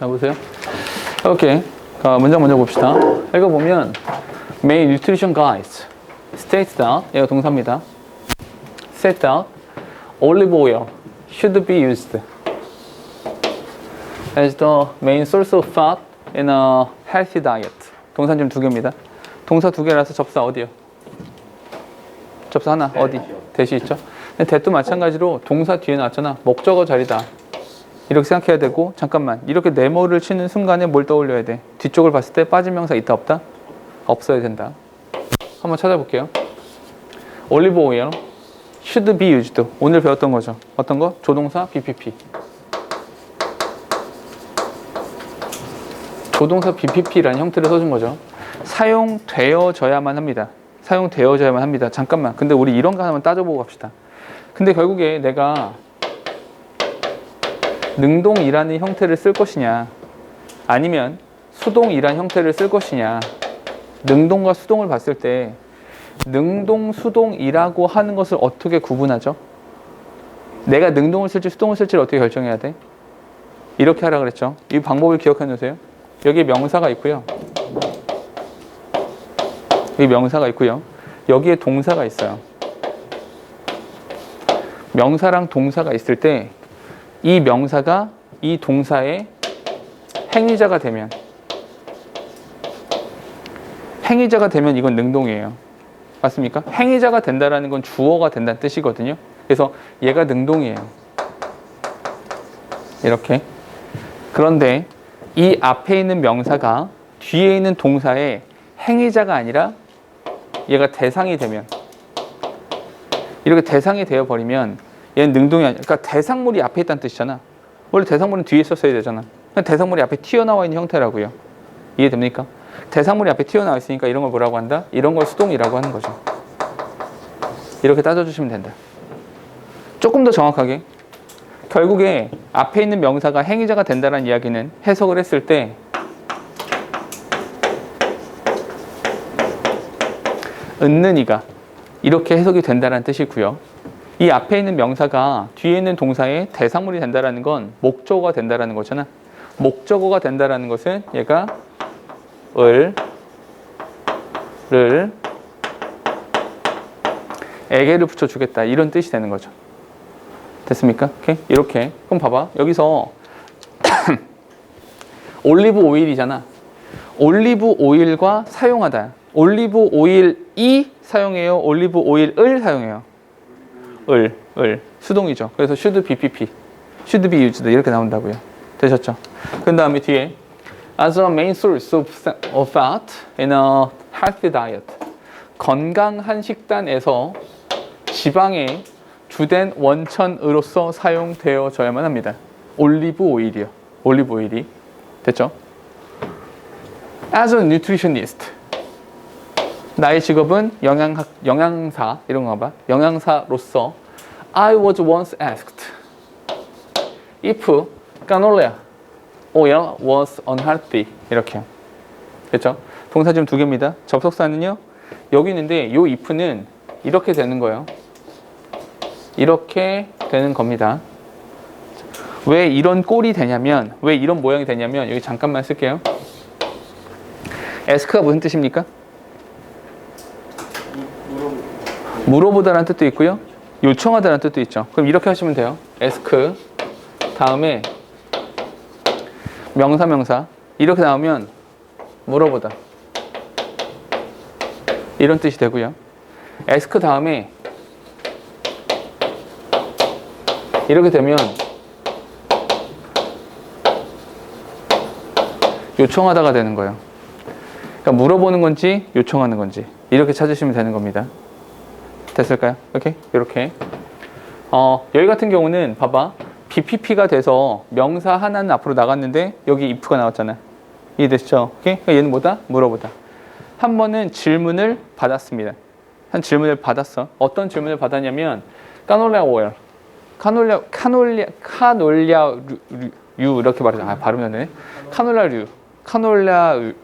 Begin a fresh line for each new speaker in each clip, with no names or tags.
자, 보세요. 오케이. 어, 문장 먼저 봅시다. 읽어보면, main nutrition guides states that, 얘가 동사입니다. said that olive oil should be used as the main source of fat in a healthy diet. 동사 지금 두 개입니다. 동사 두 개라서 접사 어디요? 접사 하나 어디? 대시 있죠? 대도 마찬가지로 동사 뒤에 나왔잖아. 목적어 자리다. 이렇게 생각해야 되고 잠깐만 이렇게 네모를 치는 순간에 뭘 떠올려야 돼? 뒤쪽을 봤을 때 빠진 명사 있다 없다? 없어야 된다. 한번 찾아볼게요. 올리브 오일 should be used. 오늘 배웠던 거죠. 어떤 거? 조동사 BPP. 조동사 BPP라는 형태를 써준 거죠. 사용되어져야만 합니다. 사용되어져야만 합니다. 잠깐만. 근데 우리 이런 거 하나만 따져보고 갑시다. 근데 결국에 내가 능동이라는 형태를 쓸 것이냐, 아니면 수동이라는 형태를 쓸 것이냐, 능동과 수동을 봤을 때 능동, 수동이라고 하는 것을 어떻게 구분하죠? 내가 능동을 쓸지 수동을 쓸지를 어떻게 결정해야 돼? 이렇게 하라 그랬죠. 이 방법을 기억해 놓으세요. 여기 명사가 있고요. 여기 명사가 있고요. 여기에 동사가 있어요. 명사랑 동사가 있을 때 이 명사가 이 동사의 행위자가 되면 행위자가 되면 이건 능동이에요. 맞습니까? 행위자가 된다라는 건 주어가 된다는 뜻이거든요. 그래서 얘가 능동이에요. 이렇게. 그런데 이 앞에 있는 명사가 뒤에 있는 동사의 행위자가 아니라 얘가 대상이 되면 이렇게 대상이 되어 버리면 얘는 능동이 아니야. 그러니까 대상물이 앞에 있다는 뜻이잖아. 원래 대상물은 뒤에 있었어야 되잖아. 대상물이 앞에 튀어나와 있는 형태라고요. 이해됩니까? 대상물이 앞에 튀어나와 있으니까 이런 걸 뭐라고 한다? 이런 걸 수동이라고 하는 거죠. 이렇게 따져주시면 된다. 조금 더 정확하게 결국에 앞에 있는 명사가 행위자가 된다는 이야기는 해석을 했을 때 은는 이가 이렇게 해석이 된다는 뜻이고요. 이 앞에 있는 명사가 뒤에 있는 동사의 대상물이 된다는 건 목적어가 된다는 거잖아. 목적어가 된다는 것은 얘가 을, 를, 에게를 붙여주겠다 이런 뜻이 되는 거죠. 됐습니까? 오케이? 이렇게. 그럼 봐봐. 여기서 올리브 오일이잖아. 올리브 오일과 사용하다. 올리브 오일이 사용해요. 올리브 오일을 사용해요. 을, 을. 수동이죠. 그래서 should BPP. should be used. 이렇게 나온다고요. 되셨죠? 그 다음에 뒤에 as a main source of of fat in a healthy diet. 건강한 식단에서 지방의 주된 원천으로서 사용되어져야만 합니다. 올리브 오일이요. 올리브 오일이. 됐죠? As a nutritionist. 나의 직업은 영양학, 영양사, 이런 건가 봐. 영양사로서 I was once asked if canola oil was unhealthy. 이렇게. 됐죠? 동사 지금 두 개입니다. 접속사는요. 여기 있는데 요 if는 이렇게 되는 거예요. 이렇게 되는 겁니다. 왜 이런 꼴이 되냐면, 왜 이런 모양이 되냐면, 여기 잠깐만 쓸게요. ask가 무슨 뜻입니까? 물어보다라는 뜻도 있고요. 요청하다라는 뜻도 있죠. 그럼 이렇게 하시면 돼요. ask 다음에 명사 명사 이렇게 나오면 물어보다 이런 뜻이 되고요. ask 다음에 이렇게 되면 요청하다가 되는 거예요. 그러니까 물어보는 건지 요청하는 건지 이렇게 찾으시면 되는 겁니다. 됐을까요? 이렇게 이렇게 어, 여기 같은 경우는 봐봐 BPP가 돼서 명사 하나는 앞으로 나갔는데 여기 if가 나왔잖아. 이해됐죠? 오케이? 그러니까 얘는 뭐다? 물어보다. 한 번은 질문을 받았습니다. 한 질문을 받았어. 어떤 질문을 받았냐면 까놀라 오일, 카놀라 카놀라 카놀라류 이렇게 말하자. 아, 발음이 안 되네. 카놀라류, 카놀라류,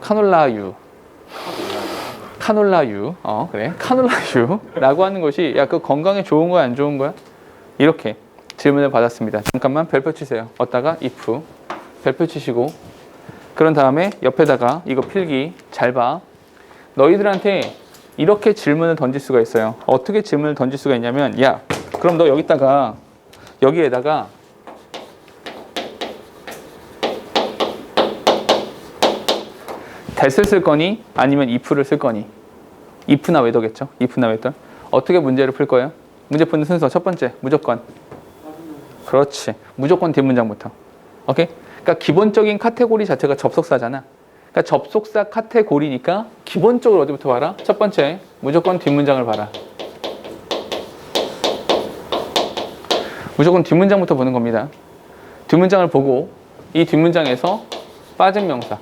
카놀라유. 카놀라유, 어 그래, 카놀라유라고 하는 것이 야 그 건강에 좋은 거야 안 좋은 거야? 이렇게 질문을 받았습니다. 잠깐만 별표 치세요. 어디다가 if 별표 치시고 그런 다음에 옆에다가 이거 필기 잘 봐. 너희들한테 이렇게 질문을 던질 수가 있어요. 어떻게 질문을 던질 수가 있냐면 야 그럼 너 여기다가 여기에다가 that을 쓸 거니 아니면 if를 쓸 거니 if나 whether겠죠. if나 whether 어떻게 문제를 풀 거예요? 문제 푸는 순서. 첫 번째 무조건. 그렇지. 무조건 뒷문장부터. 오케이? 그러니까 기본적인 카테고리 자체가 접속사잖아. 그러니까 접속사 카테고리니까 기본적으로 어디부터 봐라? 첫 번째 무조건 뒷문장을 봐라. 무조건 뒷문장부터 보는 겁니다. 뒷문장을 보고 이 뒷문장에서 빠진 명사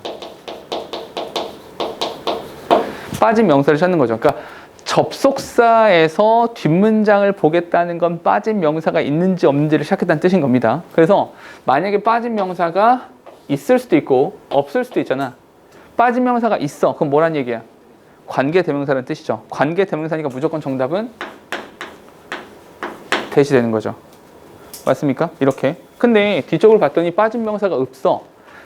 빠진 명사를 찾는 거죠 그러니까 접속사에서 뒷문장을 보겠다는 건 빠진 명사가 있는지 없는지를 찾겠다는 뜻인 겁니다. 그래서 만약에 빠진 명사가 있을 수도 있고 없을 수도 있잖아. 빠진 명사가 있어. 그럼 뭐란 얘기야? 관계 대명사라는 뜻이죠. 관계 대명사니까 무조건 정답은 대시 되는 거죠. 맞습니까? 이렇게. 근데 뒤쪽을 봤더니 빠진 명사가 없어.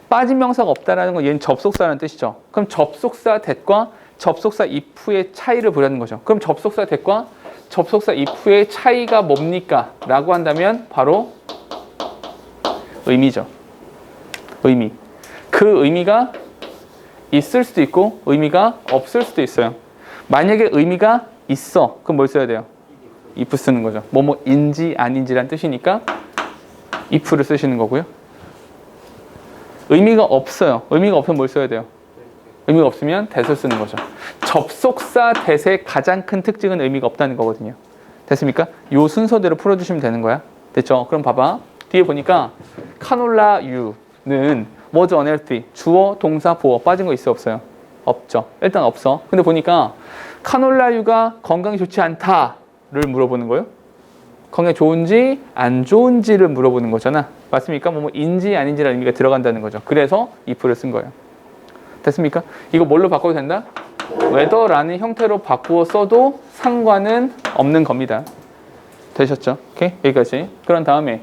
빠진 명사가 없다라는 건 얘는 접속사라는 뜻이죠. 그럼 접속사 that과 접속사 if의 차이를 보려는 거죠. 그럼 접속사 that과 접속사 if의 차이가 뭡니까? 라고 한다면 바로 의미죠. 의미. 그 의미가 있을 수도 있고 의미가 없을 수도 있어요. 만약에 의미가 있어. 그럼 뭘 써야 돼요? if 쓰는 거죠. 뭐뭐인지 아닌지란 뜻이니까 if를 쓰시는 거고요. 의미가 없어요. 의미가 없으면 뭘 써야 돼요? 의미가 없으면 that을 쓰는 거죠. 접속사 that의 가장 큰 특징은 의미가 없다는 거거든요. 됐습니까? 요 순서대로 풀어주시면 되는 거야. 됐죠? 그럼 봐봐. 뒤에 보니까 카놀라 유는 was unhealthy. 주어, 동사, 보어 빠진 거 있어 없어요? 없죠. 일단 없어. 근데 보니까 카놀라 유가 건강이 좋지 않다를 물어보는 거예요. 건강이 좋은지 안 좋은지를 물어보는 거잖아. 맞습니까? 뭐, 뭐 인지 아닌지라는 의미가 들어간다는 거죠. 그래서 if를 쓴 거예요. 됐습니까? 이거 뭘로 바꿔도 된다? whether라는 형태로 바꾸어 써도 상관은 없는 겁니다. 되셨죠? 오케이? 여기까지. 그런 다음에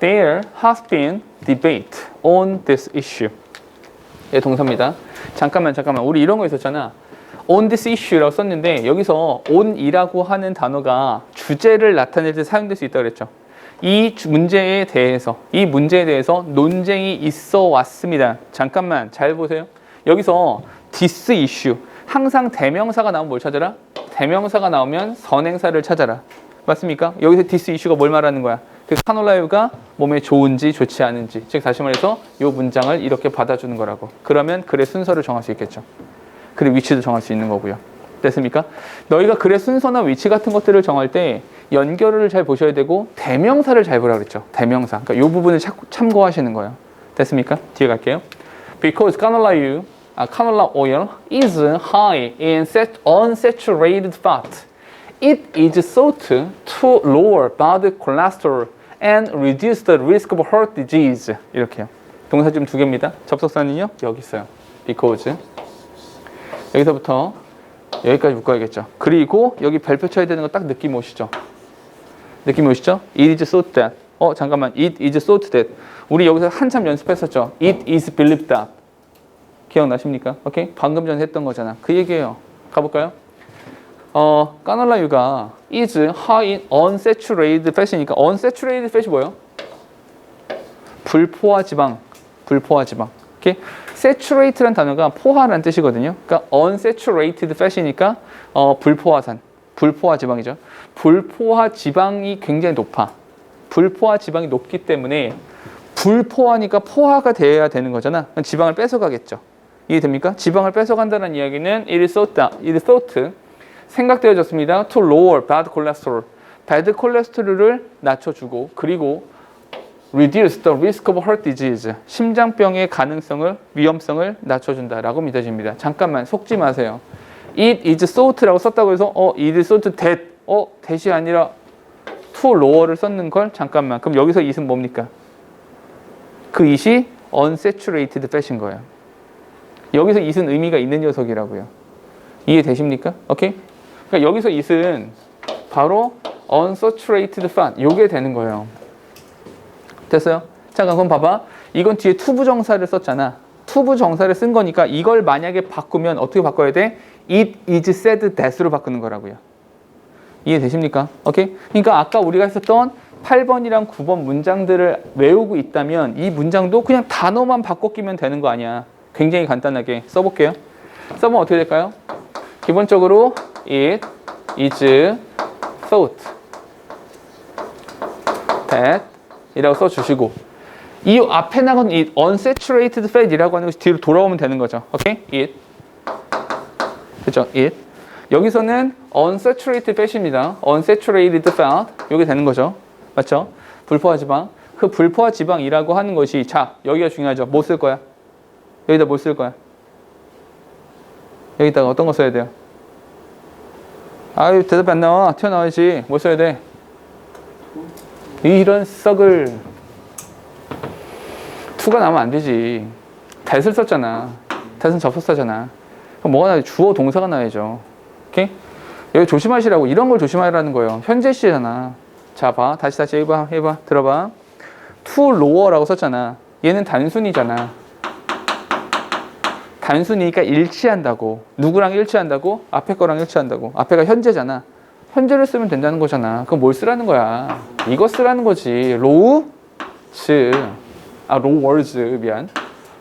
There has been debate on this issue. 얘 동사입니다. 잠깐만 잠깐만. 우리 이런 거 있었잖아. on this issue라고 썼는데 여기서 on이라고 하는 단어가 주제를 나타낼 때 사용될 수 있다고 그랬죠. 이 주- 문제에 대해서 이 문제에 대해서 논쟁이 있어 왔습니다. 잠깐만 잘 보세요. 여기서 this issue 항상 대명사가 나오면 뭘 찾아라? 대명사가 나오면 선행사를 찾아라. 맞습니까? 여기서 this issue가 뭘 말하는 거야? 그 카놀라유가 몸에 좋은지 좋지 않은지 즉 다시 말해서 이 문장을 이렇게 받아주는 거라고. 그러면 글의 순서를 정할 수 있겠죠. 글의 위치도 정할 수 있는 거고요. 됐습니까? 너희가 글의 순서나 위치 같은 것들을 정할 때 연결을 잘 보셔야 되고 대명사를 잘 보라 그랬죠. 대명사. 그러니까 이 부분을 참- 참고하시는 거예요. 됐습니까? 뒤에 갈게요. Because uh, canola oil is high in sat- unsaturated fat, it is sought to lower bad cholesterol and reduce the risk of heart disease. 이렇게요. 동사 지금 두 개입니다. 접속사는요 여기 있어요. Because 여기서부터 여기까지 묶어야겠죠. 그리고 여기 별표 쳐야 되는 거 딱 느낌 오시죠? 느낌 오시죠? It is so that. 어 잠깐만. It is so that. 우리 여기서 한참 연습했었죠. It is believed that. 기억나십니까? 오케이? 방금 전에 했던 거잖아. 그 얘기예요. 가볼까요? 어, 까놀라유가 is high in unsaturated fat이니까 unsaturated fat이 뭐예요? 불포화 지방, 불포화 지방. 오케이? saturated란 단어가 포화라는 뜻이거든요. 그러니까 unsaturated fat이니까 어, 불포화산, 불포화 지방이죠. 불포화 지방이 굉장히 높아. 불포화 지방이 높기 때문에 불포화니까 포화가 돼야 되는 거잖아. 지방을 뺏어가겠죠. 이해됩니까? 지방을 뺏어간다는 이야기는 it is thought, it is thought 생각되어졌습니다. to lower bad cholesterol. bad cholesterol을 낮춰주고 그리고 reduce the risk of heart disease. 심장병의 가능성을 위험성을 낮춰준다라고 믿어집니다. 잠깐만 속지 마세요. It is thought라고 썼다고 해서 어 it is thought that 어 that이 아니라 to lower를 썼는 걸 잠깐만. 그럼 여기서 it은 뭡니까? 그 it이 unsaturated fat인 거예요. 여기서 it은 의미가 있는 녀석이라고요. 이해되십니까? 오케이? 그러니까 여기서 it은 바로 unsaturated fat 요게 되는 거예요. 됐어요? 잠깐 그럼 봐봐. 이건 뒤에 투부 정사를 썼잖아. 투부 정사를 쓴 거니까 이걸 만약에 바꾸면 어떻게 바꿔야 돼? It is said that으로 바꾸는 거라고요. 이해되십니까? 오케이? 그러니까 아까 우리가 했었던 8번이랑 9번 문장들을 외우고 있다면 이 문장도 그냥 단어만 바꿔 끼면 되는 거 아니야. 굉장히 간단하게 써볼게요. 써보면 어떻게 될까요? 기본적으로 it is thought that 이라고 써주시고 이 앞에 나간 이 unsaturated fat이라고 하는 것이 뒤로 돌아오면 되는 거죠. 오케이? it 그죠? it 여기서는 unsaturated fat입니다. unsaturated fat 이게 되는 거죠. 맞죠? 불포화 지방. 그 불포화 지방이라고 하는 것이 자 여기가 중요하죠. 뭐 쓸 거야? 여기다 뭐쓸 거야? 여기다가 어떤 거 써야 돼요? 아유 대답 안 나와. 튀어나와야지. 뭐 써야 돼? 이런 썩을 투가 나오면 안 되지. that을 썼잖아. that은 접속사잖아. 그럼 뭐가 나야 주어 동사가 나야죠. 오케이? 여기 조심하시라고. 이런 걸 조심하라는 거예요. 현재 시잖아. 자 봐. 다시 다시 해봐. 해봐. 들어봐. to lower라고 썼잖아. 얘는 단순이잖아 단순이니까 일치한다고 누구랑 일치한다고? 앞에 거랑 일치한다고. 앞에가 현재잖아. 현재를 쓰면 된다는 거잖아. 그럼 뭘 쓰라는 거야? 이거 쓰라는 거지. 로우즈. 아 로워즈. 미안.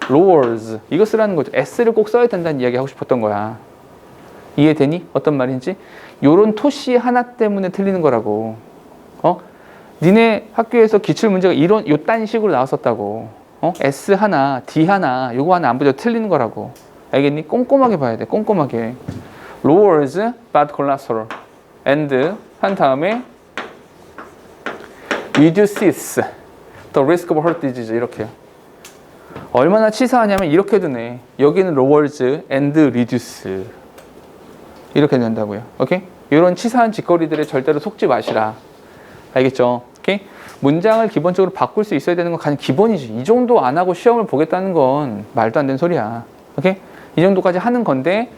로워즈. 이거 쓰라는 거죠 s를 꼭 써야 된다는 이야기 하고 싶었던 거야. 이해되니? 어떤 말인지? 요런 토시 하나 때문에 틀리는 거라고. 어? 니네 학교에서 기출 문제가 이런 요딴 식으로 나왔었다고 어? S 하나, D 하나, 요거 하나 안 보죠 틀리는 거라고. 알겠니? 꼼꼼하게 봐야 돼. 꼼꼼하게. lowers bad cholesterol and 한 다음에 reduces the risk of heart disease 이렇게요. 얼마나 치사하냐면 이렇게 되네. 여기는 lowers and reduce 이렇게 된다고요. 오케이? 이런 치사한 짓거리들에 절대로 속지 마시라. 알겠죠? 오케이? 문장을 기본적으로 바꿀 수 있어야 되는 건 가장 기본이지. 이 정도 안 하고 시험을 보겠다는 건 말도 안 되는 소리야. 오케이? 이 정도까지 하는 건데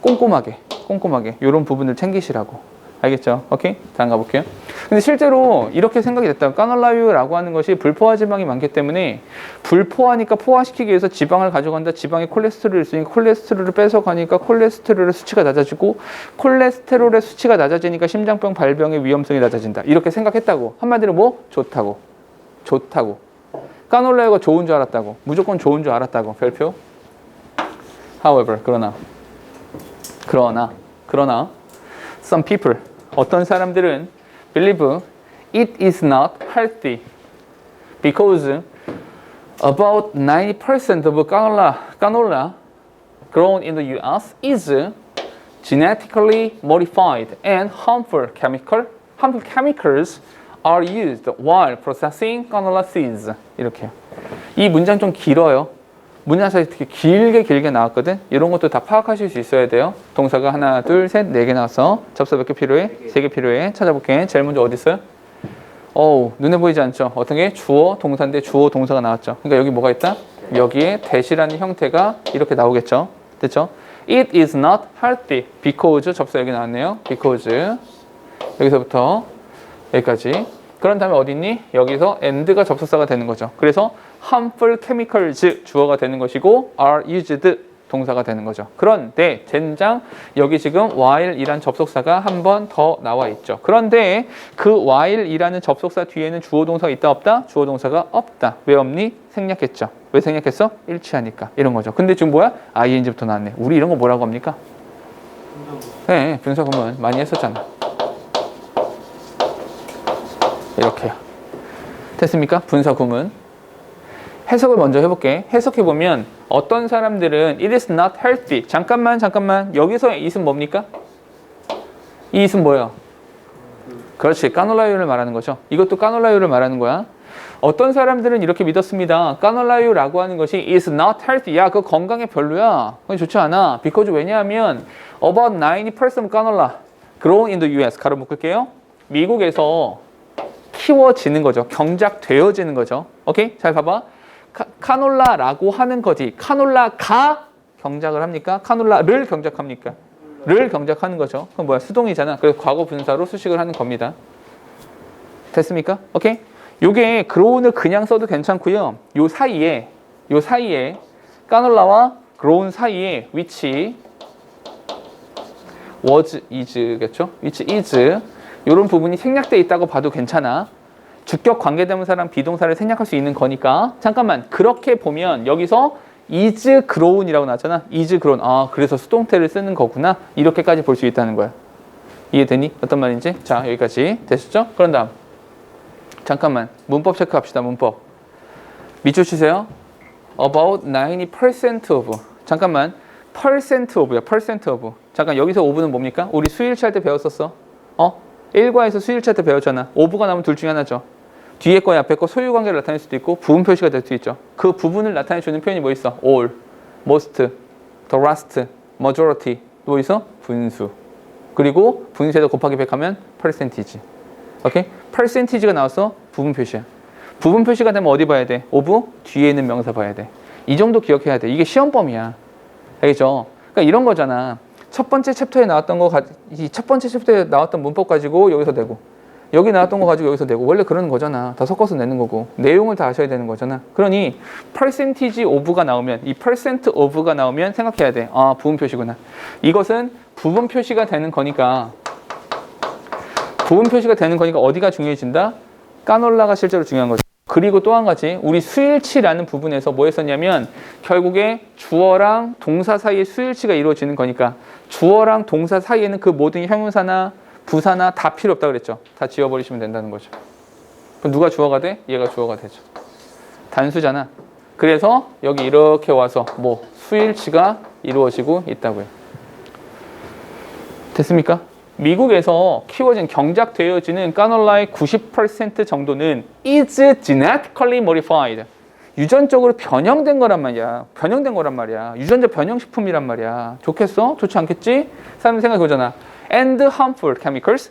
꼼꼼하게, 꼼꼼하게 이런 부분을 챙기시라고. 알겠죠? 오케이? 다음 가볼게요. 근데 실제로 이렇게 생각이 됐다. 까놀라유라고 하는 것이 불포화 지방이 많기 때문에 불포화니까 포화시키기 위해서 지방을 가져간다. 지방에 콜레스테롤이 있으니까 콜레스테롤을 뺏어가니까 콜레스테롤의 수치가 낮아지고 콜레스테롤의 수치가 낮아지니까 심장병 발병의 위험성이 낮아진다. 이렇게 생각했다고. 한마디로 뭐? 좋다고. 좋다고. 까놀라유가 좋은 줄 알았다고. 무조건 좋은 줄 알았다고. 별표. However, 그러나 그러나 그러나 some people 어떤 사람들은 believe it is not healthy because about 90% of canola canola grown in the US is genetically modified and harmful chemical harmful chemicals are used while processing canola seeds 이렇게 이 문장 좀 길어요. 사이 되게 길게 길게 나왔거든. 이런 것도 다 파악하실 수 있어야 돼요. 동사가 하나, 둘, 셋, 네 개 나왔어. 접사 몇 개 필요해? 세 개 필요해. 찾아볼게. 제일 먼저 어디 있어요? 어우, 눈에 보이지 않죠? 어떤 게 주어, 동사인데 주어, 동사가 나왔죠. 그러니까 여기 뭐가 있다? 여기에 대시라는 형태가 이렇게 나오겠죠. 됐죠? It is not healthy because 접사 여기 나왔네요. because 여기서부터 여기까지. 그런 다음에 어디 있니? 여기서 and가 접속사가 되는 거죠. 그래서 harmful chemicals 주어가 되는 것이고 are used 동사가 되는 거죠. 그런데 젠장 여기 지금 while이란 접속사가 한 번 더 나와 있죠. 그런데 그 while이라는 접속사 뒤에는 주어 동사가 있다 없다? 주어 동사가 없다. 왜 없니? 생략했죠. 왜 생략했어? 일치하니까 이런 거죠. 근데 지금 뭐야? ing부터 나왔네. 우리 이런 거 뭐라고 합니까? 네, 분사구문 많이 했었잖아. 이렇게요. 됐습니까? 분사 구문. 해석을 먼저 해볼게. 해석해 보면 어떤 사람들은 it is not healthy. 잠깐만, 잠깐만. 여기서 it은 뭡니까? 이 it은 뭐예요? 그렇지. 까놀라유를 말하는 거죠. 이것도 까놀라유를 말하는 거야. 어떤 사람들은 이렇게 믿었습니다. 까놀라유라고 하는 것이 is not healthy. 야, 그거 건강에 별로야. 그건 좋지 않아. because 왜냐하면 about 90% 까놀라 grown in the US. 가로 묶을게요. 미국에서 키워지는 거죠. 경작되어지는 거죠. 오케이? 잘 봐봐. 카, 카놀라라고 하는 거지. 카놀라가 경작을 합니까? 카놀라를 경작합니까? 를 경작하는 거죠. 그럼 뭐야? 수동이잖아. 그래서 과거 분사로 수식을 하는 겁니다. 됐습니까? 오케이? 요게 그로운을 그냥 써도 괜찮고요. 요 사이에 요 사이에 까놀라와 그로운 사이에 위치 was is겠죠? which is 이런 부분이 생략돼 있다고 봐도 괜찮아. 주격 관계대명사랑 비동사를 생략할 수 있는 거니까 잠깐만 그렇게 보면 여기서 is grown이라고 나왔잖아. is grown. 아 그래서 수동태를 쓰는 거구나. 이렇게까지 볼 수 있다는 거야. 이해되니? 어떤 말인지? 자 여기까지 되셨죠? 그런 다음 잠깐만 문법 체크합시다. 문법 밑줄 치세요. About 90% of 잠깐만 percent of야 percent of 잠깐 여기서 of는 뭡니까? 우리 수일치 할 때 배웠었어. 어? 1과에서 수일치 할 때 배웠잖아. of가 나오면 둘 중에 하나죠. 뒤에 거 앞에 거 소유 관계를 나타낼 수도 있고 부분 표시가 될 수도 있죠. 그 부분을 나타내 주는 표현이 뭐 있어? all, most, the last, majority 뭐 있어? 분수. 그리고 분수에다 곱하기 100 하면 percentage. 오케이? percentage가 나와서 부분 표시야. 부분 표시가 되면 어디 봐야 돼? of 뒤에 있는 명사 봐야 돼. 이 정도 기억해야 돼. 이게 시험범위야. 알겠죠? 그러니까 이런 거잖아. 첫 번째 챕터에 나왔던 거, 이 첫 번째 챕터에 나왔던 문법 가지고 여기서 내고, 여기 나왔던 거 가지고 여기서 내고, 원래 그러는 거잖아. 다 섞어서 내는 거고, 내용을 다 아셔야 되는 거잖아. 그러니, percentage of가 나오면, 이 percent of가 나오면 생각해야 돼. 아, 부분 표시구나. 이것은 부분 표시가 되는 거니까, 부분 표시가 되는 거니까 어디가 중요해진다? 까놀라가 실제로 중요한 거죠. 그리고 또 한 가지 우리 수일치라는 부분에서 뭐 했었냐면 결국에 주어랑 동사 사이에 수일치가 이루어지는 거니까 주어랑 동사 사이에는 그 모든 형용사나 부사나 다 필요 없다 그랬죠. 다 지워버리시면 된다는 거죠. 그럼 누가 주어가 돼? 얘가 주어가 되죠. 단수잖아. 그래서 여기 이렇게 와서 뭐 수일치가 이루어지고 있다고요. 됐습니까? 미국에서 키워진 경작되어지는 까놀라의 90% 정도는 is genetically modified. 유전적으로 변형된 거란 말이야. 변형된 거란 말이야. 유전자 변형식품이란 말이야. 좋겠어? 좋지 않겠지? 사람 생각해 보잖아. And harmful chemicals.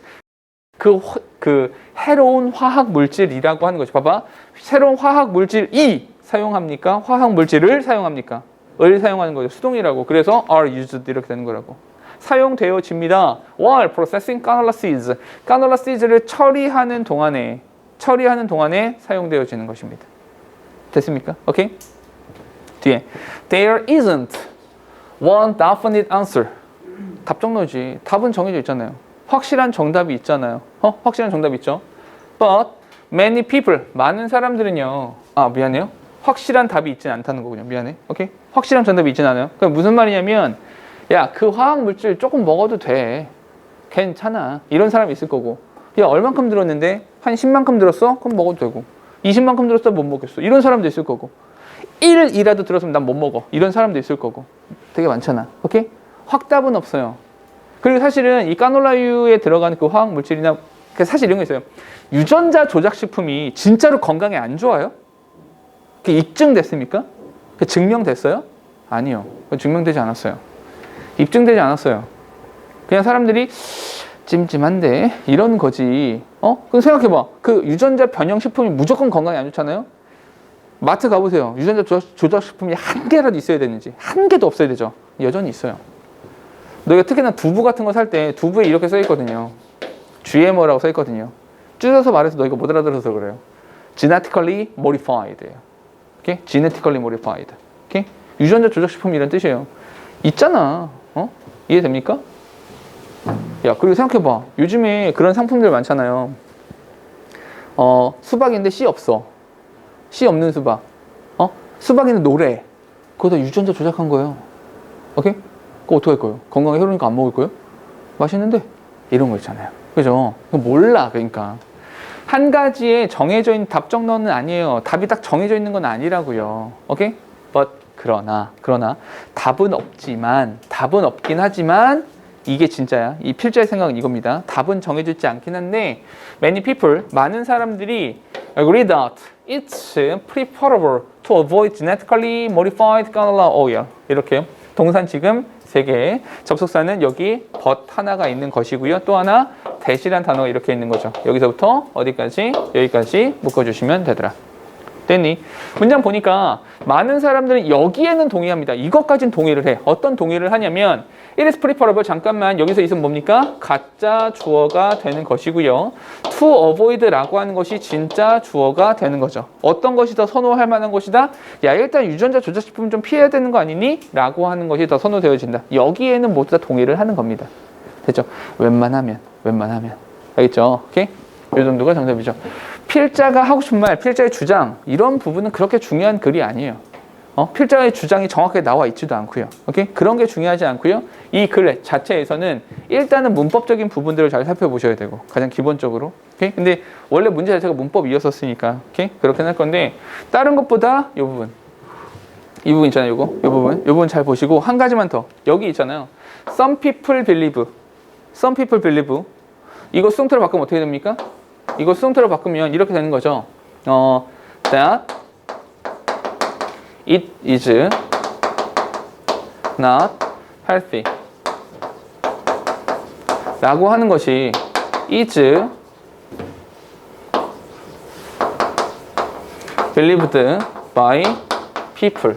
그, 화- 그 해로운 화학 물질이라고 하는 거죠. 봐봐. 새로운 화학 물질이 사용합니까? 화학 물질을 사용합니까? 을 사용하는 거죠. 수동이라고. 그래서 are used 이렇게 되는 거라고. 사용되어집니다. while processing canola seeds. 카놀라 씨즈를 처리하는 동안에 처리하는 동안에 사용되어지는 것입니다. 됐습니까? 오케이? 뒤에 there isn't one definite answer. 답정너지. 답은 정해져 있잖아요. 확실한 정답이 있잖아요. 어? 확실한 정답이 있죠. But many people 많은 사람들은요. 아 미안해요. 확실한 답이 있진 않다는 거군요. 미안해. 오케이? 확실한 정답이 있진 않아요. 그럼 무슨 말이냐면 야 그 화학 물질 조금 먹어도 돼. 괜찮아. 이런 사람이 있을 거고. 야 얼만큼 들었는데 한 10만큼 들었어? 그럼 먹어도 되고. 20만큼 들었어? 못 먹겠어. 이런 사람도 있을 거고. 1이라도 들었으면 난 못 먹어. 이런 사람도 있을 거고. 되게 많잖아. 오케이? 확답은 없어요. 그리고 사실은 이 까놀라유에 들어가는 그 화학 물질이나 그 사실 이런 거 있어요. 유전자 조작 식품이 진짜로 건강에 안 좋아요? 그게 입증됐습니까? 그 증명됐어요? 아니요. 증명되지 않았어요. 입증되지 않았어요. 그냥 사람들이 찜찜한데 이런 거지. 어? 그럼 생각해봐. 그 유전자 변형 식품이 무조건 건강에 안 좋잖아요. 마트 가보세요. 유전자 조작 식품이 한 개라도 있어야 되는지 한 개도 없어야 되죠. 여전히 있어요. 너희가 특히나 두부 같은 거 살 때 두부에 이렇게 써 있거든요. GMO라고 써 있거든요. 줄여서 말해서 너희가 못 알아들어서 그래요. genetically modified예요. 오케이? genetically modified. 오케이? 유전자 조작 식품 이런 뜻이에요. 있잖아. 어? 이해됩니까? 야, 그리고 생각해 봐. 요즘에 그런 상품들 많잖아요. 어, 수박인데 씨 없어. 씨 없는 수박. 어? 수박에는 노래. 그거 다 유전자 조작한 거예요. 오케이? 그거 어떻게 할 거예요? 건강에 해로우니까 안 먹을 거예요? 맛있는데? 이런 거 있잖아요. 그죠? 몰라, 그러니까. 한 가지에 정해져 있는 답정너는 아니에요. 답이 딱 정해져 있는 건 아니라고요. 오케이? But 그러나 그러나 답은 없지만 답은 없긴 하지만 이게 진짜야. 이 필자의 생각은 이겁니다. 답은 정해져 있지 않긴 한데 many people 많은 사람들이 agree that it's preferable to avoid genetically modified canola oil. 이렇게 동산 지금 세 개, 접속사는 여기 but 하나가 있는 것이고요. 또 하나 대시란 단어가 이렇게 있는 거죠. 여기서부터 어디까지? 여기까지 묶어주시면 되더라. 됐니? 문장 보니까 많은 사람들은 여기에는 동의합니다. 이것까진 동의를 해. 어떤 동의를 하냐면 it is preferable 잠깐만 여기서 있으면 뭡니까? 가짜 주어가 되는 것이고요. to avoid라고 하는 것이 진짜 주어가 되는 거죠. 어떤 것이 더 선호할 만한 것이다? 야 일단 유전자 조작 식품 좀 피해야 되는 거 아니니? 라고 하는 것이 더 선호되어진다. 여기에는 모두 다 동의를 하는 겁니다. 됐죠? 웬만하면 웬만하면 알겠죠? 오케이? 이 정도가 정답이죠. 필자가 하고 싶은 말, 필자의 주장 이런 부분은 그렇게 중요한 글이 아니에요. 어? 필자의 주장이 정확하게 나와 있지도 않고요. 오케이? 그런 게 중요하지 않고요. 이 글 자체에서는 일단은 문법적인 부분들을 잘 살펴보셔야 되고 가장 기본적으로. 오케이? 근데 원래 문제 자체가 문법이었었으니까 오케이? 그렇게 할 건데 다른 것보다 이 부분 이 부분 있잖아요. 이거 이 부분 이 부분 잘 보시고 한 가지만 더 여기 있잖아요. Some people believe. Some people believe. 이거 수동태로 바꾸면 어떻게 됩니까? 이거 수동태로 바꾸면 이렇게 되는 거죠. 어, that it is not healthy. 라고 하는 것이 is believed by people.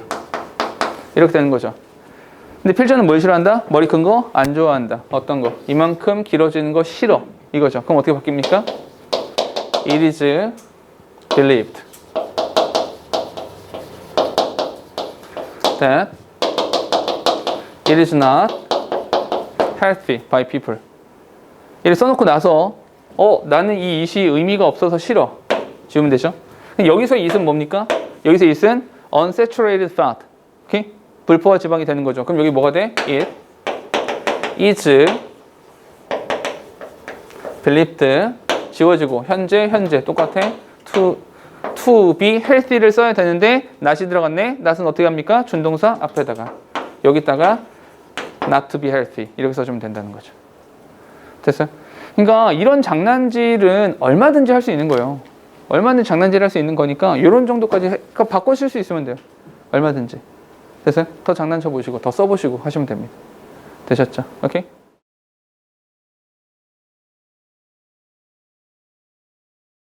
이렇게 되는 거죠. 근데 필자는 뭘 싫어한다? 머리 큰 거 안 좋아한다. 어떤 거? 이만큼 길어지는 거 싫어. 이거죠. 그럼 어떻게 바뀝니까? It is believed that it is not healthy by people. 이를 써놓고 나서 어 나는 이 it이 의미가 없어서 싫어. 지우면 되죠. 여기서 it은 뭡니까? 여기서 it은 unsaturated fat. 오케이? 불포화 지방이 되는 거죠. 그럼 여기 뭐가 돼? it is believed 지워지고 현재 현재 똑같아 to to be healthy를 써야 되는데 not이 들어갔네. not은 어떻게 합니까? 준동사 앞에다가 여기다가 not to be healthy 이렇게 써주면 된다는 거죠. 됐어요? 그러니까 이런 장난질은 얼마든지 할 수 있는 거예요. 얼마든지 장난질 할 수 있는 거니까 이런 정도까지 해, 그러니까 바꾸실 수 있으면 돼요. 얼마든지. 됐어요? 더 장난쳐 보시고 더 써보시고 하시면 됩니다. 되셨죠? 오케이?